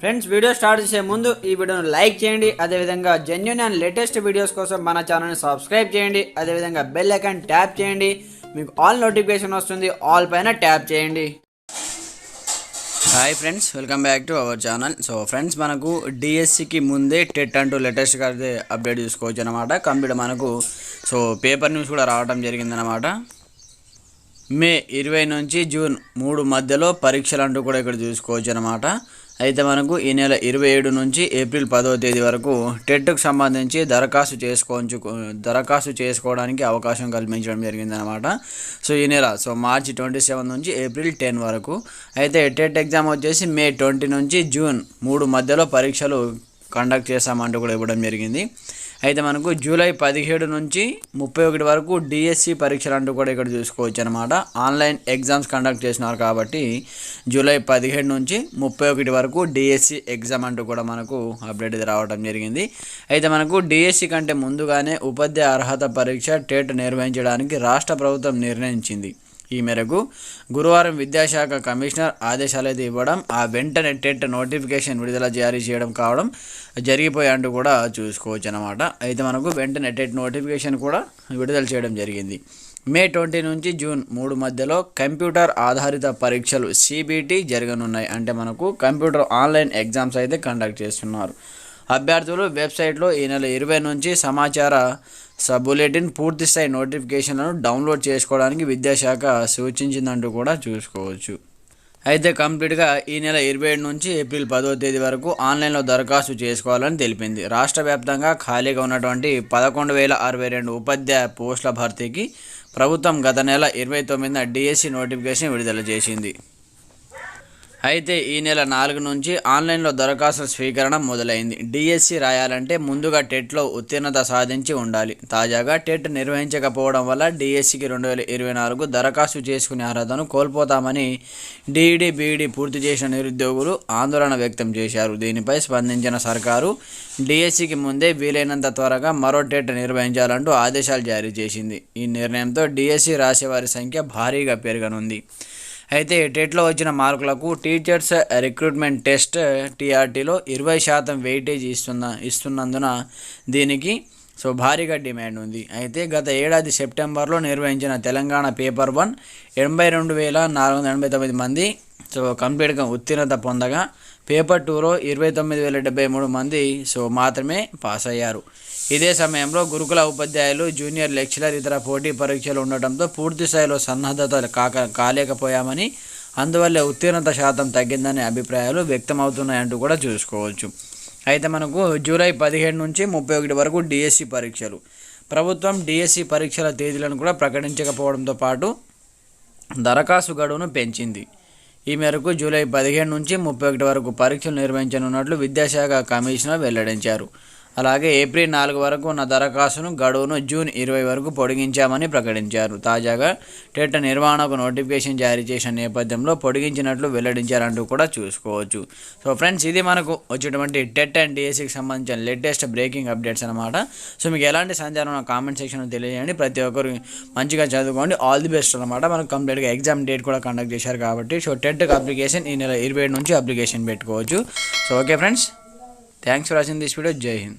Friends video start చేసే ముందు ఈ వీడియోను లైక్ చేయండి. అదేవిధంగా జెన్యున్ అండ్ లేటెస్ట్ వీడియోస్ కోసం మన ఛానల్ని సబ్స్క్రైబ్ చేయండి. అదేవిధంగా బెల్ ఐకాన్ ట్యాప్ చేయండి. మీకు ఆల్ నోటిఫికేషన్ వస్తుంది. ఆల్ పైన ట్యాప్ చేయండి. Hi friends welcome back to our channel so friends మనకు డిఎస్సికి ముందే టెట్ అంటూ లేటెస్ట్గా అయితే అప్డేట్ చూసుకోవచ్చు అనమాట కంప్యూటర్ మనకు సో పేపర్ న్యూస్ కూడా రావడం జరిగిందనమాట మే ఇరవై నుంచి జూన్ మూడు మధ్యలో పరీక్షలు అంటూ కూడా ఇక్కడ చూసుకోవచ్చు అనమాట అయితే మనకు ఈ నెల ఇరవై ఏడు నుంచి ఏప్రిల్ పదవ తేదీ వరకు టెట్కు సంబంధించి దరఖాస్తు చేసుకోవచ్చు దరఖాస్తు చేసుకోవడానికి అవకాశం కల్పించడం జరిగిందనమాట సో ఈ నెల సో మార్చి ట్వంటీ సెవెన్ నుంచి ఏప్రిల్ టెన్ వరకు. అయితే టెట్ ఎగ్జామ్ వచ్చేసి మే ట్వంటీ నుంచి జూన్ మూడు మధ్యలో పరీక్షలు కండక్ట్ చేస్తామంటూ కూడా ఇవ్వడం జరిగింది. అయితే మనకు జూలై పదిహేడు నుంచి ముప్పై ఒకటి వరకు డిఎస్సి పరీక్షలు అంటూ కూడా ఇక్కడ చూసుకోవచ్చు అనమాట ఆన్లైన్ ఎగ్జామ్స్ కండక్ట్ చేసినారు కాబట్టి జూలై పదిహేడు నుంచి ముప్పై ఒకటి వరకు డిఎస్సి ఎగ్జామ్ అంటూ కూడా మనకు అప్డేట్ రావడం జరిగింది. అయితే మనకు డిఎస్సి కంటే ముందుగానే ఉపాధ్యాయ అర్హత పరీక్ష టేట్ నిర్వహించడానికి రాష్ట్ర ప్రభుత్వం నిర్ణయించింది. ఈ మేరకు గురువారం విద్యాశాఖ కమిషనర్ ఆదేశాలు అయితే ఇవ్వడం ఆ వెంటనే టెట్ నోటిఫికేషన్ విడుదల జారీ చేయడం కావడం జరిగిపోయాయంటూ కూడా చూసుకోవచ్చు అనమాట అయితే మనకు వెంటనే టెట్ నోటిఫికేషన్ కూడా విడుదల చేయడం జరిగింది. మే ట్వంటీ నుంచి జూన్ మూడు మధ్యలో కంప్యూటర్ ఆధారిత పరీక్షలు సిబిటి జరగనున్నాయి అంటే మనకు కంప్యూటర్ ఆన్లైన్ ఎగ్జామ్స్ అయితే కండక్ట్ చేస్తున్నారు. అభ్యర్థులు వెబ్సైట్లో ఈ నెల ఇరవై నుంచి సమాచార సబ్ బులెటిన్ పూర్తిస్థాయి నోటిఫికేషన్లను డౌన్లోడ్ చేసుకోవడానికి విద్యాశాఖ సూచించిందంటూ కూడా చూసుకోవచ్చు. అయితే కంప్లీట్గా ఈ నెల ఇరవై ఏడు నుంచి ఏప్రిల్ పదో తేదీ వరకు ఆన్లైన్లో దరఖాస్తు చేసుకోవాలని తెలిపింది. రాష్ట్ర వ్యాప్తంగా ఖాళీగా ఉన్నటువంటి పదకొండు వేల అరవై రెండు ఉపాధ్యాయ పోస్టుల భర్తీకి ప్రభుత్వం గత నెల ఇరవై తొమ్మిదిన డిఎస్సి నోటిఫికేషన్ విడుదల చేసింది. అయితే ఈ నెల నాలుగు నుంచి ఆన్లైన్లో దరఖాస్తుల స్వీకరణ మొదలైంది. డిఎస్సి రాయాలంటే ముందుగా టెట్లో ఉత్తీర్ణత సాధించి ఉండాలి. తాజాగా టెట్ నిర్వహించకపోవడం వల్ల డిఎస్సికి రెండు వేల ఇరవై నాలుగు దరఖాస్తు చేసుకునే అర్హతను కోల్పోతామని డిఈడి బీఈడి పూర్తి చేసిన నిరుద్యోగులు ఆందోళన వ్యక్తం చేశారు. దీనిపై స్పందించిన సర్కారు డిఎస్సికి ముందే వీలైనంత త్వరగా మరో టెట్ నిర్వహించాలంటూ ఆదేశాలు జారీ చేసింది. ఈ నిర్ణయంతో డిఎస్సి రాసేవారి సంఖ్య భారీగా పెరగనుంది. అయితే టెట్లో వచ్చిన మార్కులకు టీచర్స్ రిక్రూట్మెంట్ టెస్ట్ టీఆర్టీలో ఇరవై శాతం వెయిటేజ్ ఇస్తున్న ఇస్తున్నందున దీనికి సో భారీగా డిమాండ్ ఉంది. అయితే గత ఏడాది సెప్టెంబర్లో నిర్వహించిన తెలంగాణ పేపర్ వన్ ఎనభై రెండు వేల నాలుగు వందల ఎనభై తొమ్మిది మంది సో కంప్లీట్గా ఉత్తీర్ణత పొందగా పేపర్ టూలో ఇరవై తొమ్మిది వేల డెబ్బై మూడు మంది సో మాత్రమే పాస్ అయ్యారు. ఇదే సమయంలో గురుకుల ఉపాధ్యాయులు జూనియర్ లెక్చరర్ ఇతర పోటీ పరీక్షలు ఉండటంతో పూర్తి స్థాయిలో సన్నద్ధత కాక కాలేకపోయామని అందువల్ల ఉత్తీర్ణత శాతం తగ్గిందనే అభిప్రాయాలు వ్యక్తమవుతున్నాయంటూ కూడా చూసుకోవచ్చు. అయితే మనకు జూలై పదిహేడు నుంచి ముప్పై ఒకటి వరకు డిఎస్సి పరీక్షలు. ప్రభుత్వం డిఎస్సి పరీక్షల తేదీలను కూడా ప్రకటించకపోవడంతో పాటు దరఖాస్తు గడువును పెంచింది. ఈ మేరకు జూలై పదిహేను నుంచి ముప్పై ఒకటి వరకు పరీక్షలు నిర్వహించనున్నట్లు విద్యాశాఖ కమిషనర్ వెల్లడించారు. అలాగే ఏప్రిల్ నాలుగు వరకు ఉన్న దరఖాస్తును గడువును జూన్ ఇరవై వరకు పొడిగించామని ప్రకటించారు. తాజాగా టెట్ నిర్వహణకు నోటిఫికేషన్ జారీ చేసిన నేపథ్యంలో పొడిగించినట్లు వెల్లడించారంటూ కూడా చూసుకోవచ్చు. సో ఫ్రెండ్స్ ఇది మనకు వచ్చేటువంటి టెట్ అండ్ డిఎస్సికి సంబంధించిన లేటెస్ట్ బ్రేకింగ్ అప్డేట్స్ అనమాట సో మీకు ఎలాంటి సంచారం నా కామెంట్ సెక్షన్లో తెలియజేయండి. ప్రతి ఒక్కరు మంచిగా చదువుకోండి. ఆల్ ది బెస్ట్ అనమాట మనకు కంప్లీట్గా ఎగ్జామ్ డేట్ కూడా కండక్ట్ చేశారు కాబట్టి సో టెట్కి అప్లికేషన్ ఈ నెల ఇరవై నుంచి అప్లికేషన్ పెట్టుకోవచ్చు. So okay friends thanks for watching this video. జై హింద్.